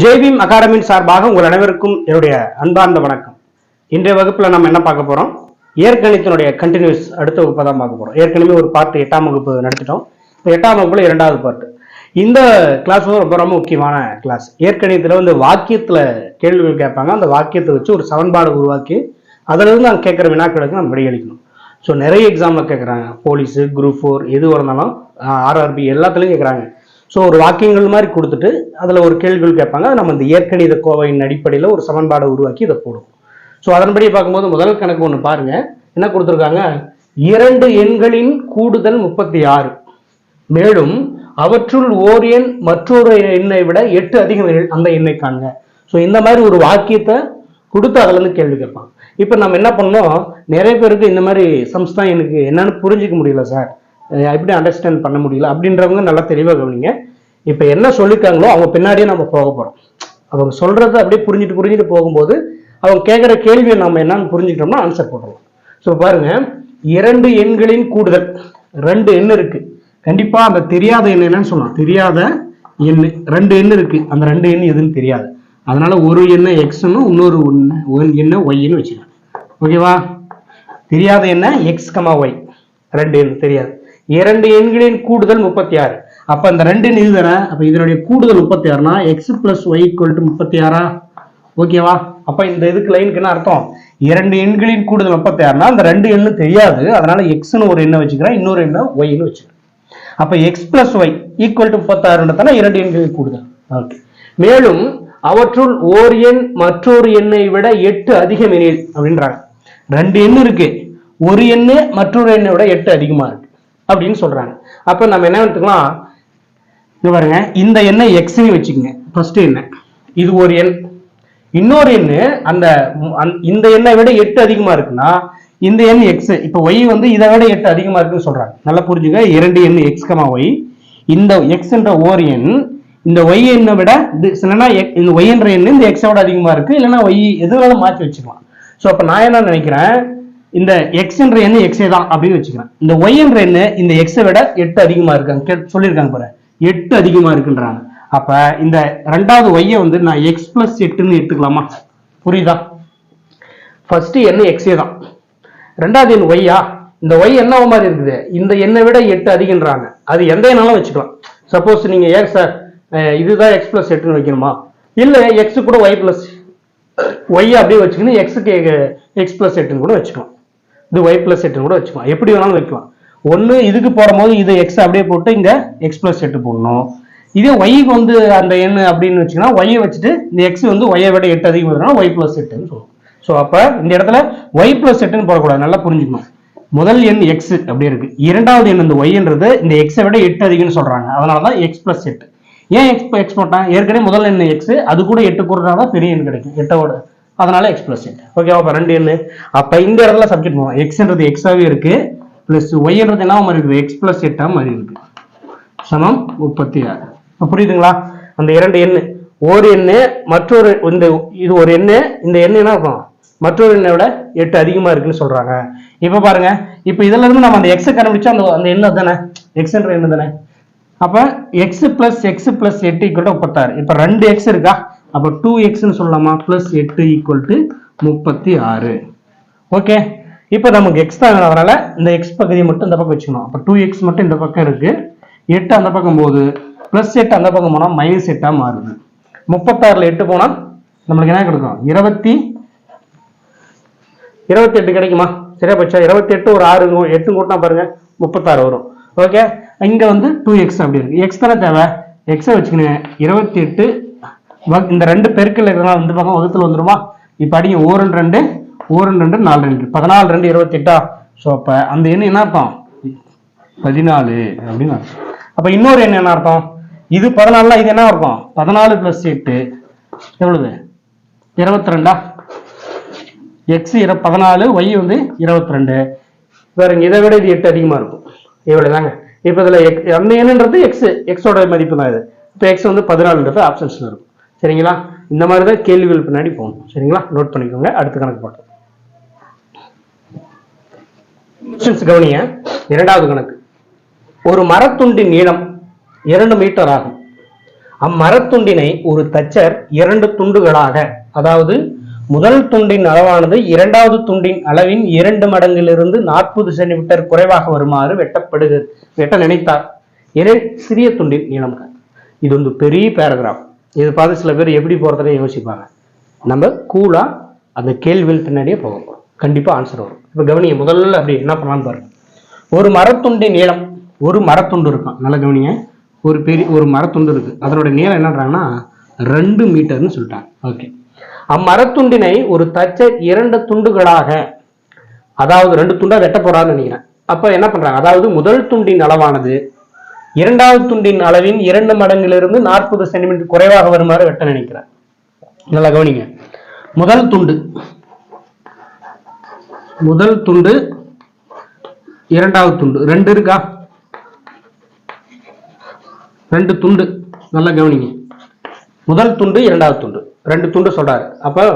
JBM அகாடமியின் சார்பாக உங்கள் அனைவருக்கும் என்னுடைய அன்பார்ந்த வணக்கம். இன்றைய வகுப்பில் நம்ம என்ன பார்க்க போறோம்? இயற்கணிதத்தினுடைய கண்டினியூஸ் அடுத்த வகுப்பை தான் பார்க்க போறோம். ஏற்கனவே ஒரு பார்ட் எட்டாம் வகுப்பு நடத்திட்டோம். இப்போ எட்டாம் வகுப்புல இரண்டாவது பார்ட் இந்த கிளாஸ் வந்து ரொம்ப ரொம்ப முக்கியமான கிளாஸ் இயற்கணிதத்துல வந்து வாக்கியத்துல கேள்விகள் கேட்பாங்க. அந்த வாக்கியத்தை வச்சு ஒரு சமன்பாடு உருவாக்கி அதுல இருந்து நாங்கள் கேட்குற வினாக்களுக்கு நம்ம விடையளிக்கணும். ஸோ நிறைய எக்ஸாம்ல கேட்குறாங்க. போலீஸு குரூப் ஃபோர் எது இருந்தாலும் ஆர்ஆர்பி எல்லாத்துலேயும் கேட்குறாங்க. ஸோ ஒரு வாக்கியங்கள் மாதிரி கொடுத்துட்டு அதில் ஒரு கேள்விகள் கேட்பாங்க. நம்ம இந்த இயற்கணித கோவையின் அடிப்படையில் ஒரு சமன்பாடை உருவாக்கி இதை போடுவோம் ஸோ அதன்படி பார்க்கும்போது முதல் கணக்கு ஒன்று பாருங்கள் என்ன கொடுத்துருக்காங்க? இரண்டு எண்களின் கூடுதல் முப்பத்தி ஆறு. மேலும் அவற்றுள் ஓர் எண் மற்றொரு எண்ணை விட எட்டு அதிகம் அந்த எண்ணை காண்க. ஸோ இந்த மாதிரி ஒரு வாக்கியத்தை கொடுத்து அதுலேருந்து கேள்வி கேட்பான் இப்போ நம்ம என்ன பண்ணோம் நிறைய பேருக்கு இந்த மாதிரி சம்ஸ் தான் எனக்கு என்னன்னு புரிஞ்சிக்க முடியல சார். எப்படி அண்டர்ஸ்டாண்ட் பண்ண முடியல அப்படின்றவங்க நல்லா தெளிவாக கவனிங்க. இப்போ என்ன சொல்லியிருக்காங்களோ அவங்க பின்னாடியே நம்ம போக போகிறோம் அவங்க சொல்கிறத அப்படியே புரிஞ்சுட்டு புரிஞ்சுட்டு போகும்போது அவங்க கேட்குற கேள்வியை நம்ம என்னன்னு புரிஞ்சுக்கிட்டோம்னா ஆன்சர் போட்டுருவோம். ஸோ பாருங்க. இரண்டு எண்களின் கூடுதல். ரெண்டு எண் இருக்குது கண்டிப்பாக அந்த தெரியாத எண் என்னன்னு சொல்லலாம் தெரியாத எண். ரெண்டு எண் இருக்குது அந்த ரெண்டு எண் எதுன்னு தெரியாது. அதனால ஒரு எண்ணை எக்ஸ்னு இன்னொரு ஒன்று ஒரு எண்ணை ஒய்ன்னு வச்சுக்கலாம். ஓகேவா தெரியாத என்ன எக்ஸ் கமா ஒய் ரெண்டு எண் தெரியாது. இரண்டு எண்களின் கூடுதல் முப்பத்தி ஆறு அப்ப அந்த ரெண்டு எண் இது தானே அப்ப இதனுடைய கூடுதல் முப்பத்தி ஆறுனா X plus Y equal to முப்பத்தி ஆறா ஓகேவா? அப்ப இந்த இதுக்கு லைனுக்கு என்ன அர்த்தம்? இரண்டு எண்களின் கூடுதல் முப்பத்தி ஆறுனா அந்த ரெண்டு எண்ணு தெரியாது. அதனால எக்ஸ்னு ஒரு எண்ணை வச்சுக்கிறேன் இன்னொரு எண்ணை ஒய்னு வச்சுக்கிறேன். அப்ப X plus Y equal to முப்பத்தாறுன்றதான இரண்டு எண்களின் கூடுதல். ஓகே. மேலும் அவற்றுள் ஓர் எண் மற்றொரு எண்ணை விட எட்டு அதிகம் எனில் அப்படின்றாங்க. ரெண்டு எண் இருக்கு. ஒரு எண்ணு மற்றொரு எண்ணை விட எட்டு அதிகமா இருக்கு. அப்படின்னு சொல்றாங்க. அப்ப நம்ம என்ன எடுத்துக்கலாம்? இங்க பாருங்க இந்த எண்ணை எக்ஸ்னு வச்சுக்கோங்க. ஃபர்ஸ்ட் எண்ணெய் இது ஒரு எண். இன்னொரு எண்ணு அந்த இந்த எண்ணை விட எட்டு அதிகமா இருக்குன்னா இந்த எண் எக்ஸ் இப்போ ஒய் வந்து இதை விட எட்டு அதிகமா இருக்குன்னு சொல்றாங்க. நல்லா புரிஞ்சுங்க. இரண்டு எண் எக்ஸ் கமா ஒய் இந்த எக்ஸ் என்ற ஓர் எண் இந்த ஒய் எண்ணை விட இது இல்லைன்னா எக்- இந்த ஒய் என்ற எண் இந்த எக்ஸை விட அதிகமா இருக்கு. இல்லைன்னா ஒய் எது மாற்றி வச்சுக்கலாம். ஸோ அப்போ நான் என்ன நினைக்கிறேன்? இந்த எக்ஸ் என்ற எண் எக்ஸே தான் அப்படின்னு வச்சுக்கிறேன். இந்த ஒய் என்ற எண் இந்த எக்ஸை விட எட்டு அதிகமா இருக்காங்க. கே- சொல்லியிருக்காங்க பாரு. எட்டு அதிகமா இருக்குன்றாங்க. அப்ப இந்த ரெண்டாவது ஒய்யை வந்து நான் எக்ஸ் பிளஸ் எட்டுன்னு எடுத்துக்கலாமா? புரியுதா? ஃபர்ஸ்ட் எண் எக்ஸே தான். ரெண்டாவது எண் ஒய்யா இந்த ஒய் என்ன மாதிரி இருக்குது? இந்த எண்ணை விட எட்டு அதிகன்றாங்க. அது எந்த எண்ணாலும் வச்சுக்கலாம். சப்போஸ் நீங்க ஏன் சார் இதுதான் எக்ஸ் பிளஸ் எட்டுன்னு வைக்கணுமா? இல்ல எக்ஸ் கூட ஒய் பிளஸ் ஒய் அப்படியே வச்சுக்கணும் எக்ஸுக்கு எக்ஸ் பிளஸ் எட்டுன்னு கூட வச்சுக்கலாம். இது ஒய் பிளஸ் எட்டுன்னு கூட வச்சுக்கலாம். எப்படி வேணாலும் வைக்கலாம். ஒன்று இதுக்கு போடும்போது இது எக்ஸ் அப்படியே போட்டு இங்கே எக்ஸ் பிளஸ் எட்டு போடணும். இதே ஒய்க்கு வந்து அந்த எண் அப்படின்னு வச்சுக்கன்னா ஒய்யை வச்சுட்டு இந்த எக்ஸ் வந்து ஒய்யை விட எட்டு அதிகம் வருதுன்னா ஒய் பிளஸ் எட்டுன்னு சொல்லுவோம். ஸோ அப்போ இந்த இடத்துல ஒய் பிளஸ் எட்டுன்னு போடக்கூடாது. நல்லா புரிஞ்சுக்கணும். முதல் எண் எக்ஸ் அப்படி இருக்கு. இரண்டாவது எண் இந்த ஒய்ன்றது இந்த எக்ஸை விட எட்டு அதிகம்னு சொல்றாங்க. அதனால தான் எக்ஸ் பிளஸ் எட்டு ஏன் எக்ஸ் எக்ஸ் போட்டான்? ஏற்கனவே முதல் எண் எக்ஸ் அது கூட எட்டு கூடுறதா தான் பெரிய எண் கிடைக்கும். எட்டோட அதனால எக்ஸ் பிளஸ் ஓகேவா அப்போ ரெண்டு எண்ணு. அப்போ இந்த இடத்துல சப்ஜெக்ட் போவோம். எக்ஸ்ன்றது எக்ஸாவே இருக்கு பிளஸ் ஒய்ன்றது என்ன மாதிரி இருக்குது எக்ஸ் பிளஸ் எட்டா மாதிரி இருக்கு. சமம் முப்பத்தி ஆறு. புரியுதுங்களா? அந்த இரண்டு எண்ணு. ஒரு எண்ணு மற்றொரு இந்த இது ஒரு எண்ணு இந்த எண்ணு என்ன இருக்கும்? மற்றொரு எண்ணை விட எட்டு அதிகமாக இருக்குன்னு சொல்றாங்க. இப்போ பாருங்க. இப்போ இதுல இருந்து நம்ம அந்த எக்ஸை கண்டுபிடிச்சா அந்த அந்த எண்ணு தானே எக்ஸ்ன்ற எண்ணு தானே. அப்போ எக்ஸ் பிளஸ் எக்ஸ் பிளஸ் எட்டு கூட முப்பத்தாறு. இப்போ ரெண்டு எக்ஸ் இருக்கா? அப்போ டூ எக்ஸ்ன்னு சொல்லலாமா? ப்ளஸ் எட்டு ஈக்குவல் டு முப்பத்தி ஆறு. ஓகே இப்போ நமக்கு எக்ஸ் தான் அதனால இந்த எக்ஸ் பகுதியை மட்டும் இந்த பக்கம் வச்சுக்கணும். அப்போ டூ எக்ஸ் மட்டும் இந்த பக்கம் இருக்கு. எட்டு அந்த பக்கம் போகுது. ப்ளஸ் எட்டு அந்த பக்கம் போனால் மைனஸ் எட்டாக மாறுது. முப்பத்தாறில் எட்டு போனால் நம்மளுக்கு என்ன கிடைக்கும்? இருபத்தி இருபத்தி எட்டு கிடைக்குமா? சரியா போச்சா? இருபத்தி எட்டு ஒரு ஆறு எட்டு கூட்டினா பாருங்க முப்பத்தாறு வரும். ஓகே இங்கே வந்து டூ எக்ஸ் அப்படி இருக்கு. எக்ஸ் தானே தேவை? எக்ஸை வச்சுக்கணும். இருபத்தி எட்டு இந்த ரெண்டு பெருக்கள் இருக்கிறனால இந்த பக்கம் வகுத்துல வந்துருமா? இப்போ அடிங்க ஓரன் ரெண்டு ஓரன் ரெண்டு நாலு ரெண்டு. பதினாலு ரெண்டு இருபத்தி எட்டா ஸோ அப்போ அந்த எண் என்ன அர்த்தம்? பதினாலு அப்படின்னு அப்போ இன்னொரு எண் என்ன அர்த்தம்? இது பதினாலுலாம் இது என்ன இருக்கும் பதினாலு பிளஸ் எட்டு எவ்வளவு? இருபத்தி ரெண்டா எக்ஸ் இர பதினாலு ஒய் வந்து இருபத்தி ரெண்டு பாருங்க இதை விட இது எட்டு அதிகமா இருக்கும். இவ்வளவுதாங்க. இப்போ இதுல எக் அந்த என்னன்றது எக்ஸ் எக்ஸோட மதிப்பு தான் இது. இப்போ எக்ஸ் வந்து பதினாலுன்றது ஆப்ஷன்ஸில் இருக்கும். சரிங்களா? இந்த மாதிரி தான் கேள்விகள் பின்னாடி போகணும். சரிங்களா? நோட் பண்ணிக்கோங்க. அடுத்த கணக்கு போட்டோம் கவனிய இரண்டாவது கணக்கு. ஒரு மரத்துண்டின் நீளம் இரண்டு மீட்டர் ஆகும். அம்மரத்துண்டினை ஒரு தச்சர் இரண்டு துண்டுகளாக அதாவது முதல் துண்டின் அளவானது இரண்டாவது துண்டின் அளவின் இரண்டு மடங்கிலிருந்து நாற்பது சென்டிமீட்டர் குறைவாக வருமாறு வெட்டப்படுகிறது. வெட்ட நினைத்தார். என சிறிய துண்டின் நீளம். இது வந்து பெரிய பேராகிராஃப் இது பார்த்து சில பேர் எப்படி போறதுன்னு யோசிப்பாங்க. நம்ம கூலாக அந்த கேள்வி பின்னாடியே போக போகிறோம் கண்டிப்பாக ஆன்சர் வரும். இப்போ கவனிங்க முதல்ல அப்படி என்ன பண்ணலான்னு பாருங்க. ஒரு மரத்துண்டின் நீளம் ஒரு மரத்துண்டு இருக்கும். நல்லா கவனிங்க. ஒரு பெரிய ஒரு மரத்துண்டு இருக்குது அதனோட நீளம் என்னன்றாங்கன்னா ரெண்டு மீட்டர்னு சொல்லிட்டாங்க. ஓகே அம்மரத்துண்டினை ஒரு தச்சர் இரண்டு துண்டுகளாக அதாவது ரெண்டு துண்டாக வெட்ட போறான்னு நினைக்கிறேன். அப்போ என்ன பண்ணுறாங்க அதாவது முதல் துண்டின் அளவானது இரண்டாவது துண்டின் அளவின் இரண்டு மடங்கிலிருந்து நாற்பது சென்டிமீட்டர் குறைவாக வருமாறு வெட்ட நினைக்கிறேன் நல்லா கவனிங்க. முதல் துண்டு. முதல் துண்டு இரண்டாவது துண்டு. ரெண்டு இருக்கா? ரெண்டு துண்டு. நல்லா கவனிங்க. முதல் துண்டு இரண்டாவது துண்டு. ரெண்டு துண்டு சொல்றாரு. அப்ப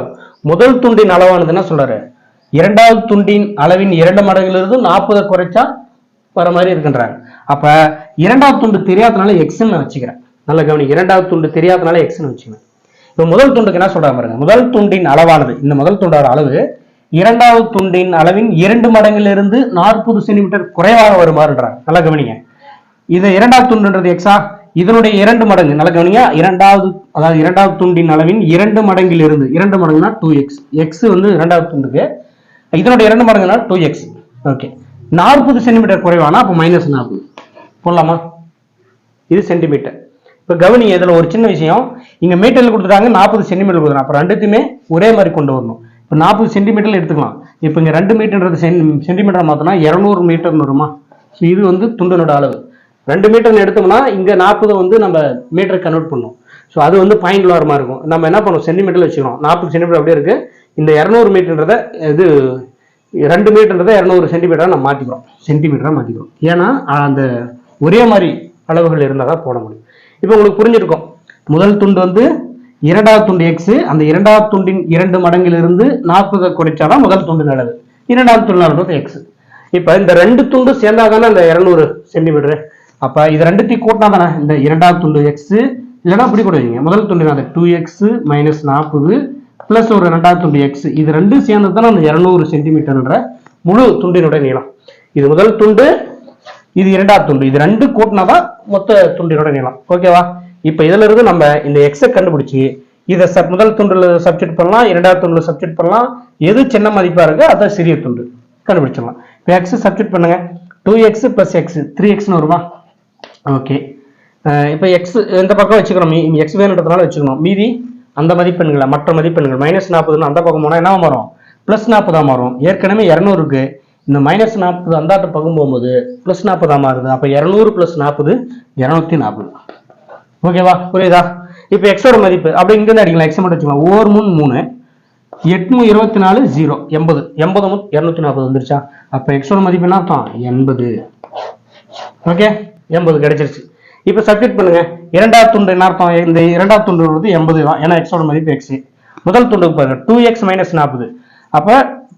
முதல் துண்டின் அளவானது என்ன சொல்றாரு? இரண்டாவது துண்டின் அளவின் இரண்டு மடங்கிலிருந்து நாற்பதை குறைச்சா வர மாதிரி இருக்குன்றாங்க. அப்ப இரண்டாவது துண்டு தெரியாதனால எக்ஸ்ன்னு வச்சுக்கிறேன். நல்ல கவனி இரண்டாவது துண்டு தெரியாதனால எக்ஸ்ன்னு வச்சுக்கிறேன் இப்ப முதல் துண்டுக்கு என்ன சொல்றாங்க பாருங்க. முதல் துண்டின் அளவானது. இந்த முதல் துண்டோட அளவு இரண்டாவது துண்டின் அளவின் இரண்டு மடங்கிலிருந்து நாற்பது சென்டிமீட்டர் குறைவாக வருமாறுன்றாங்க. நல்ல கவனிங்க. இது இரண்டாவது துண்டுன்றது எக்ஸா இதனுடைய இரண்டு மடங்கு. நல்ல கவனிங்க. இரண்டாவது அதாவது இரண்டாவது துண்டின் அளவின் இரண்டு மடங்கில் இருந்து இரண்டு மடங்குனா டூ எக்ஸ் எக்ஸ் வந்து இரண்டாவது துண்டுக்கு. இதனுடைய இரண்டு மடங்குனா டூ எக்ஸ் ஓகே நாற்பது சென்டிமீட்டர் குறைவானா? அப்போ மைனஸ் நாற்பது. போடலாமா? இது சென்டிமீட்டர் இப்போ கவனிங்க இதில் ஒரு சின்ன விஷயம். இங்கே மீட்டரில் கொடுத்துட்டாங்க நாற்பது சென்டிமீட்டர் கொடுக்குறாங்க. அப்போ ரெண்டுத்தையுமே ஒரே மாதிரி கொண்டு வரணும். இப்போ நாற்பது சென்டிமீட்டரில் எடுத்துக்கலாம். இப்போ இங்கே ரெண்டு மீட்டர்ன்றது சென்டிமீட்டர் மாற்றினா இரநூறு மீட்டர்னு வருமா? ஸோ இது வந்து துண்டனோட அளவு. ரெண்டு மீட்டர்னு எடுத்தோம்னா இங்கே நாற்பது வந்து நம்ம மீட்டர் கன்வெர்ட் பண்ணும். ஸோ அது வந்து பாயிண்ட் வர இருக்கும். நம்ம என்ன பண்ணுவோம் சென்டிமீட்டர் வச்சுக்கிறோம் நாற்பது சென்டிமீட்டர் அப்படியே இருக்குது இந்த இரநூறு மீட்டர்ன்றத இது ரெண்டு மீட்டர்ன்றதை இரநூறு சென்டிமீட்டராக நம்ம மாற்றிக்கிறோம் சென்டிமீட்டராக மாற்றிக்கிறோம் ஏன்னா அந்த ஒரே மாதிரி அளவுகள் இருந்தால் தான் போட முடியும். இப்போ உங்களுக்கு புரிஞ்சிருக்கும். முதல் துண்டு வந்து இரண்டாவது துண்டு எக்ஸு அந்த இரண்டாவது துண்டின் இரண்டு மடங்கிலிருந்து நாற்பதை குறைச்சாதான் முதல் துண்டு நல்லது. இரண்டாவது துண்டு அளவு எக்ஸு இப்போ இந்த ரெண்டு துண்டு சேர்ந்தா தானே இந்த இரநூறு சென்டிமீட்டரு அப்போ இது ரெண்டுத்தையும் கூட்டினா தானே இந்த இரண்டாவது துண்டு எக்ஸு இல்லைன்னா அப்படி கூட வைங்க. முதல் துண்டு அந்த டூ எக்ஸு மைனஸ் நாற்பது ப்ளஸ் ஒரு ரெண்டாவது துண்டு எக்ஸ் இது ரெண்டும் சேர்ந்தது தானே அந்த இரநூறு சென்டிமீட்டர்ன்ற முழு துண்டினுடைய நீளம். இது முதல் துண்டு இது இரண்டாவது துண்டு. இது ரெண்டு கூட்டினாதான் மொத்த துண்டினோட நீளம். ஓகேவா? இப்போ இதுல இருந்து நம்ம இந்த எக்ஸை கண்டுபிடிச்சி இதை சப் முதல் துண்டுல சப்ஜெக்ட் பண்ணலாம் இரண்டாவது துண்டுல சப்ஜெக்ட் பண்ணலாம். எது சின்ன மதிப்பா இருக்கு அதான் சிறிய துண்டு. கண்டுபிடிச்சிடலாம். இப்போ எக்ஸ் சப்ஜெக்ட் பண்ணுங்க. Two X plus X three எக்ஸ்னு வருமா? ஓகே இப்போ எக்ஸ் இந்த பக்கம் வச்சுக்கணும். எக்ஸ் வேணுன்றதுனால வச்சுக்கணும். மீதி அந்த மதிப்பெண்களை மற்ற மதிப்பெண்கள் மைனஸ் நாற்பதுன்னு அந்த பக்கம் போனால் என்ன மாறும்? ப்ளஸ் நாற்பதா மாறும். ஏற்கனவே இரநூறுக்கு இந்த மைனஸ் நாற்பது அந்தாட்ட பக்கம் போகும்போது ப்ளஸ் நாற்பதாக மாறுது அப்போ இரநூறு ப்ளஸ் நாற்பது இரநூத்தி நாற்பது. ஓகேவா புரியுதா? இப்போ எக்ஸோட மதிப்பு அப்படி இங்கேருந்து அடிக்கலாம். எக்ஸ் மட்டும் வச்சுக்கலாம் ஓர் மூணு மூணு எட்நூ இருபத்தி நாலு ஜீரோ எண்பது. எண்பது முன் இரநூத்தி நாற்பது வந்துருச்சா? அப்போ எக்ஸோட மதிப்பு என்ன அர்த்தம்? எண்பது. ஓகே எண்பது கிடைச்சிருச்சு. இப்போ சப்ஜெக்ட் பண்ணுங்க. இரண்டாவது துண்டு என்ன அர்த்தம்? இந்த இரண்டாவது துண்டு வந்து எண்பது தான். ஏன்னா எக்ஸோட மதிப்பு எக்ஸ் முதல் துண்டுக்கு பாருங்க. டூ எக்ஸ் மைனஸ் நாற்பது. அப்போ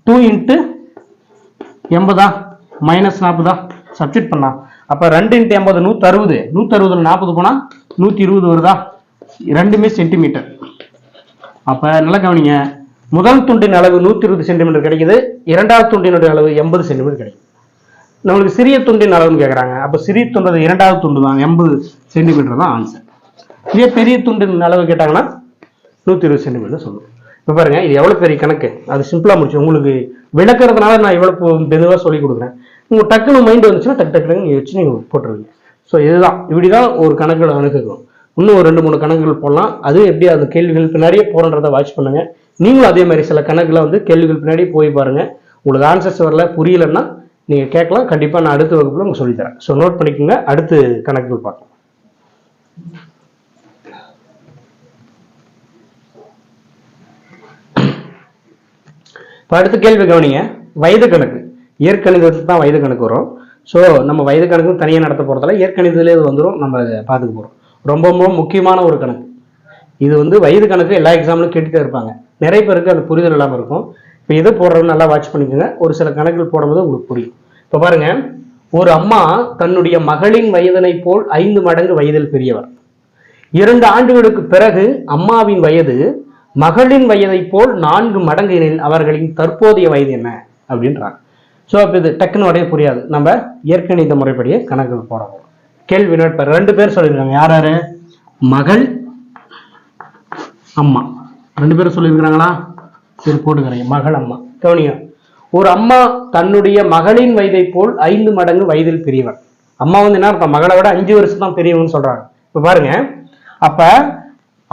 டூ இன்ட்டு எண்பதா? மைனஸ் நாற்பதா? சப்ஜெக்ட் பண்ணலாம் அப்போ ரெண்டு இன்ட்டு எண்பது நூற்றி அறுபது நூற்றி அறுபதுல நாற்பது போனால் நூற்றி இருபது வருதா? ரெண்டுமே சென்டிமீட்டர் அப்போ நல்லா கவனிங்க. முதல் துண்டின் அளவு நூற்றி இருபது சென்டிமீட்டர் கிடைக்குது. இரண்டாவது துண்டினுடைய அளவு எண்பது சென்டிமீட்டர் கிடைக்கும் நம்மளுக்கு சிறிய துண்டின் அளவுன்னு கேட்குறாங்க அப்போ சிறிய துண்டு இரண்டாவது துண்டு தான். எண்பது சென்டிமீட்டர் தான் ஆன்சர் இதே பெரிய துண்டின் அளவு கேட்டாங்கன்னா நூற்றி இருபது சென்டிமீட்டர் சொல்லுவோம். பாருங்க இது எவ்வளோ பெரிய கணக்கு? அது சிம்பிளாக முடிச்சு உங்களுக்கு விளக்குறதுனால நான் இவ்வளோ மெதுவாக சொல்லி கொடுக்குறேன். உங்கள் டக்குன்னு மைண்டு வந்துச்சுன்னா டக்கு டக்குனு நீங்கள் வச்சு நீங்கள் போட்டுருவீங்க ஸோ இதுதான். இப்படி தான் ஒரு கணக்குகள் அணுகுக்கும் இன்னும் ஒரு ரெண்டு மூணு கணக்குகள் போடலாம். அது எப்படி அந்த கேள்விகள் பின்னாடியே போகிறன்றதை வாட்ச் பண்ணுங்கள் நீங்களும் அதே மாதிரி சில கணக்குல வந்து கேள்விகள் பின்னாடி போய் பாருங்கள் உங்களுக்கு ஆன்சர்ஸ் வரல புரியலன்னா நீங்கள் கேட்கலாம். கண்டிப்பாக நான் அடுத்த வகுப்பில் உங்களுக்கு சொல்லித்தரேன் ஸோ நோட் பண்ணிக்கோங்க. அடுத்து கணக்குகள் பார்க்கலாம். இப்போ அடுத்த கேள்வி கவனிங்க. வயது கணக்கு. இயற்கணிதத்தில் தான் வயது கணக்கு வரும். ஸோ நம்ம வயது கணக்கும் தனியாக நடத்த போகிறதால இயற்கணிதத்திலே இது வந்துடும் நம்ம பார்த்துக்க போகிறோம் ரொம்ப ரொம்ப முக்கியமான ஒரு கணக்கு. இது வந்து வயது கணக்கு எல்லா எக்ஸாம்லையும் கேட்டுகிட்டே இருப்பாங்க. நிறைய பேருக்கு அது புரிதல் இல்லாமல் இருக்கும். இப்போ இதை போடுறவங்க நல்லா வாட்ச் பண்ணிக்கோங்க. ஒரு சில கணக்குகள் போடும்போது உங்களுக்கு புரியும். இப்போ பாருங்க. ஒரு அம்மா தன்னுடைய மகளின் வயதினை போல் ஐந்து மடங்கு வயதில் பெரியவர் இரண்டு ஆண்டுகளுக்கு பிறகு அம்மாவின் வயது மகளின் வயதைப் போல் நான்கு மடங்கினில் அவர்களின் தற்போதைய வயது என்ன? அப்படின்றாங்க. ஸோ அப்போ இது டக்குன்னு உடைய புரியாது. நம்ம இயற்கணித முறைப்படியே கணக்கு போட கேள்வி நட்பர் ரெண்டு பேர் சொல்லியிருக்காங்க. யார் யாரு? மகள் அம்மா. ரெண்டு பேரும் சொல்லியிருக்கிறாங்களா? சரி போட்டுக்கிறீங்க மகள் அம்மா. கவனிங்க. ஒரு அம்மா தன்னுடைய மகளின் வயதை போல் ஐந்து மடங்கு வயதில் பெரியவர் அம்மா வந்து என்ன அர்த்தம்? மகளை விட அஞ்சு வருஷம் தான் பெரியவங்கன்னு சொல்றாங்க. இப்ப பாருங்க. அப்ப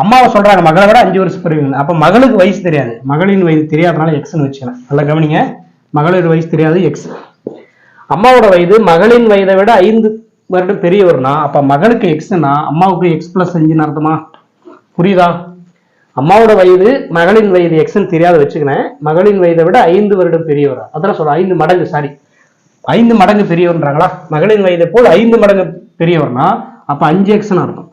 அம்மாவை சொல்றாங்க மகளை விட அஞ்சு வருஷம் பெரியவங்க. அப்ப மகளுக்கு வயசு தெரியாது. மகளின் வயது தெரியாதனால எக்ஸ்னு வச்சுக்கலாம் நல்லா கவனிங்க. மகளிர் வயசு தெரியாது எக்ஸ் அம்மாவோட வயது மகளின் வயதை விட ஐந்து வருடம் பெரியவர்னா அப்ப மகளுக்கு எக்ஸ்னா அம்மாவுக்கு எக்ஸ் பிளஸ் அஞ்சுன்னு அர்த்தமா? புரியுதா? அம்மாவோட வயது மகளின் வயது எக்ஸ்ன்னு தெரியாத வச்சுக்கினேன் மகளின் வயதை விட ஐந்து வருடம் பெரியவர். அதெல்லாம் சொல்றேன். ஐந்து மடங்கு சாரி ஐந்து மடங்கு பெரியவர்ன்றாங்களா? மகளின் வயதை போல் ஐந்து மடங்கு பெரியவர்னா அப்ப அஞ்சு எக்ஸ்னு அர்த்தம்.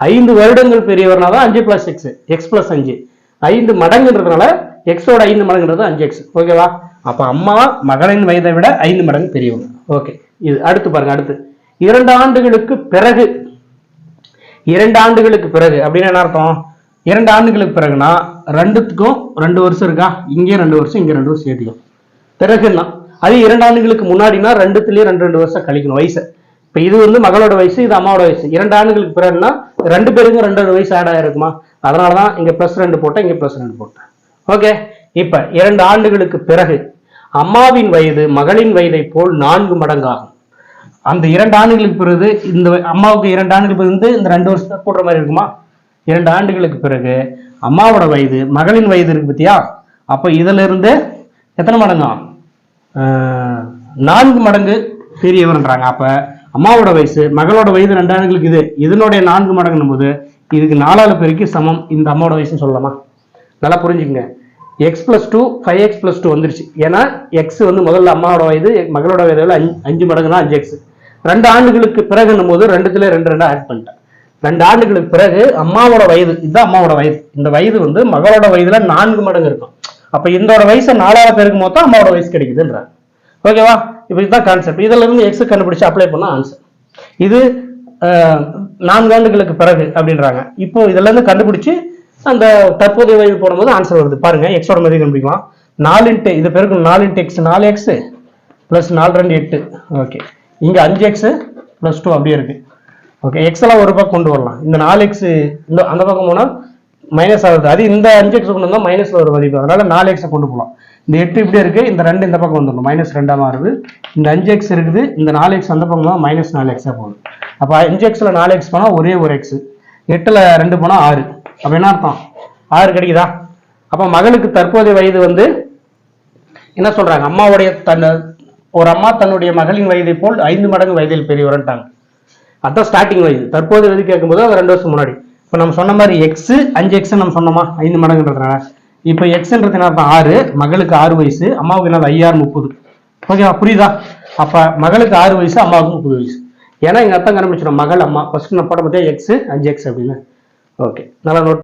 ஐந்து வருடங்கள் பெரியவர்னா தான் அஞ்சு பிளஸ் எக்ஸ் எக்ஸ் பிளஸ் அஞ்சு. ஐந்து மடங்குன்றதுனால எக்ஸோட ஐந்து மடங்குன்றது அஞ்சு எக்ஸ் ஓகேவா அப்போ அம்மா மகளின் வயதை விட ஐந்து மடங்கு பெரியவங்க. ஓகே இது அடுத்து பாருங்க அடுத்து. இரண்டு ஆண்டுகளுக்கு பிறகு இரண்டு ஆண்டுகளுக்கு பிறகு அப்படின்னு என்ன அர்த்தம்? இரண்டு ஆண்டுகளுக்கு பிறகுனா ரெண்டுத்துக்கும் ரெண்டு வருஷம் இருக்கா? இங்கே ரெண்டு வருஷம் இங்கே ரெண்டு வருஷம் ஏற்றிக்கும் பிறகுன்னா அது இரண்டு ஆண்டுகளுக்கு முன்னாடினா ரெண்டுத்துலேயே ரெண்டு ரெண்டு வருஷம் கழிக்கணும் வயசு. இப்போ இது வந்து மகளோட வயசு இது அம்மாவோட வயசு. இரண்டு ஆண்டுகளுக்கு பிறகுனா ரெண்டு பேருக்கும் ரெண்டு வயசு ஆட் ஆயிருக்குமா? அதனாலதான் இங்கே ப்ளஸ் ரெண்டு போட்டேன் இங்கே ப்ளஸ் ரெண்டு போட்டேன். ஓகே இப்போ இரண்டு ஆண்டுகளுக்கு பிறகு அம்மாவின் வயது மகளின் வயதை போல் நான்கு மடங்காகும். அந்த இரண்டு ஆண்டுகளுக்கு பிறகு இந்த அம்மாவுக்கு இரண்டு ஆண்டுகளுக்கு பிறகு இந்த ரெண்டு வருஷம் போடுற மாதிரி இருக்குமா? இரண்டு ஆண்டுகளுக்கு பிறகு அம்மாவோட வயது மகளின் வயது இருக்கு பத்தியா? அப்ப இதுல இருந்து எத்தனை மடங்கா நான்கு மடங்கு பெரியவர்ன்றாங்க. அப்போ அம்மாவோட வயசு மகளோட வயது ரெண்டாண்டுகளுக்கு இது. இதனுடைய நான்கு மடங்குன்னும் போது இதுக்கு நாலாவது பெருக்கி சமம். இந்த அம்மாவோட வயசுன்னு சொல்லலாமா? நல்லா புரிஞ்சுக்கங்க. X plus two five X plus two வந்துருச்சு. ஏன்னா எக்ஸ் வந்து முதல்ல அம்மாவோட வயது மகளோட வயதில் அஞ்சு அஞ்சு மடங்குனா அஞ்சு எக்ஸ் ரெண்டு ஆண்டுகளுக்கு பிறகுன்னும் போது ரெண்டுத்துல ரெண்டு ரெண்டு ஆட் பண்ணிட்டேன். ரெண்டு ஆண்டுகளுக்கு பிறகு அம்மாவோட வயது இதுதான் அம்மாவோட வயது. இந்த வயது வந்து மகளோட வயதுல நான்கு மடங்கு இருக்கும். அப்ப இதோட வயசை நாலாவது பேருக்கு மொத்தம் அம்மாவோட வயசு கிடைக்குதுன்ற ஓகேவா இப்போ இதுதான் கான்செப்ட் இதிலிருந்து எக்ஸ் கண்டுபிடிச்சு அப்ளை பண்ண ஆன்சர் இது நான்காண்டுகளுக்கு நான்கு ஆண்டுகளுக்கு பிறகு அப்படின்றாங்க. இப்போ இதுலேருந்து கண்டுபிடிச்சி கண்டுபிடிச்சு அந்த தற்போதைய வயது போடும்போது ஆன்சர் வருது. பாருங்க எக்ஸோட மதிப்பு கண்டுபிடிக்கலாம். நாலு இன்ட்டு இது பேருக்கு நாலு இன்ட்டு எக்ஸ் நாலு எக்ஸு ப்ளஸ் நாலு ரெண்டு எட்டு. ஓகே இங்கே அஞ்சு எக்ஸு ப்ளஸ் டூ அப்படியே இருக்குது ஓகே எக்ஸ் எல்லாம் ஒரு பக்கம் கொண்டு வரலாம். இந்த நாலு எக்ஸ் இந்த அந்த பக்கம் போனால் மைனஸ் ஆகுது. அது இந்த அஞ்சு எக்ஸ் கொண்டு வந்தால் மைனஸில் ஒரு மதிப்பு. அதனால் நாலு எக்ஸை கொண்டு போகலாம் இந்த எட்டு இப்படியே இருக்கு. இந்த ரெண்டு இந்த பக்கம் வந்துடணும். மைனஸ் ரெண்டா மாறுது. இந்த அஞ்சு எக்ஸ் இருக்குது. இந்த நாலு எக்ஸ் அந்த பக்கம் தான் மைனஸ் நாலு எக்ஸா போகுது. அப்போ அஞ்சு எக்ஸ்ல நாலு எக்ஸ் போனால் ஒரே ஒரு எக்ஸ் எட்டுல ரெண்டு போனால் ஆறு. அப்போ என்ன அர்த்தம்? ஆறு கிடைக்குதா? அப்போ மகளுக்கு தற்போதைய வயது வந்து என்ன சொல்றாங்க? அம்மாவுடைய தன் ஒரு அம்மா தன்னுடைய மகளின் வயதை போல் ஐந்து மடங்கு வயதில் பெரியவரன்ட்டாங்க. அதான் ஸ்டார்டிங் வயது. தற்போதைய வயது கேட்கும்போது அது ரெண்டு வருஷம் முன்னாடி. இப்போ நம்ம சொன்ன மாதிரி எக்ஸ் அஞ்சு எக்ஸ் நம்ம சொன்னோமா? ஐந்து மடங்குன்றதுனால. இப்போ எக்ஸ்ன்றது என்ன அர்த்தம்? ஆறு. மகளுக்கு ஆறு வயசு அம்மாவுக்கு என்ன ஐயாறு முப்பது. ஓகேவா புரியுதா? அப்ப மகளுக்கு ஆறு வயசு அம்மாவுக்கு முப்பது வயசு. ஏன்னா எங்க அர்த்தம் கண்டுபிடிச்சிடும். மகள் அம்மா. ஃபர்ஸ்ட் நான் போட பார்த்தா எக்ஸ் அஞ்சு எக்ஸ் அப்படின்னு. ஓகே நல்லா நோட்